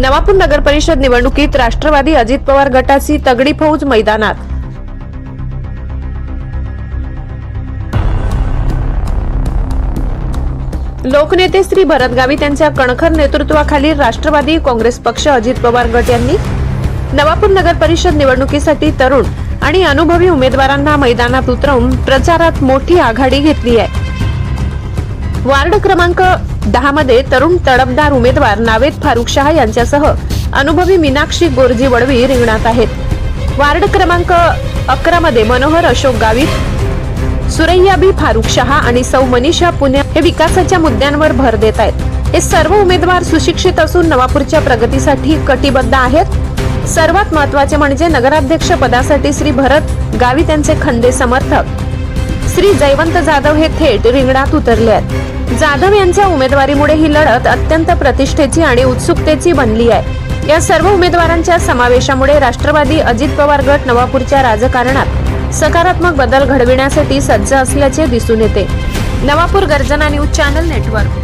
नवापूर नगर परिषद निवडणुकीत राष्ट्रवादी अजित पवार गटाची तगडी फौज मैदानात. लोकनेते श्री भरत गावित यांच्या कणखर नेतृत्वाखाली राष्ट्रवादी काँग्रेस पक्ष अजित पवार गट यांनी नवापूर नगर परिषद निवडणुकीसाठी तरुण आणि अनुभवी उमेदवारांना मैदानात उतरवून प्रचारात मोठी आघाडी घेतली आहे. वार्ड क्रमांक दहामध्ये तरुण तडपदार उमेदवार नावेद फारुख यांच्यासह अनुभवी मीनाक्षी गोरजी वडवी रिंगणात आहेत. वार्ड क्रमांक अकरा मध्ये मनोहर अशोक गावित सुरैयाबी फारुख शहा आणि सौ मनीषा पुणे हे विकासाच्या मुद्द्यांवर भर देत आहेत. हे सर्व उमेदवार सुशिक्षित असून नवापूरच्या प्रगतीसाठी कटिबद्ध आहेत. सर्वात महत्त्वाचे म्हणजे नगराध्यक्ष पदासाठी श्री भरत गावित यांचे खंदे समर्थक. श्री जयवंत जाधव हे थेट रिंगणात उतरले आहेत. जाधव यांच्या उमेदवारीमुळे ही लढत अत्यंत प्रतिष्ठेची आणि उत्सुकतेची बनली आहे. या सर्व उमेदवारांच्या समावेशामुळे राष्ट्रवादी अजित पवार गट नवापूरच्या राजकारणात सकारात्मक बदल घडविण्यासाठी सज्ज असल्याचे दिसून येते. नवापूर गर्जना न्यूज चॅनल नेटवर्क.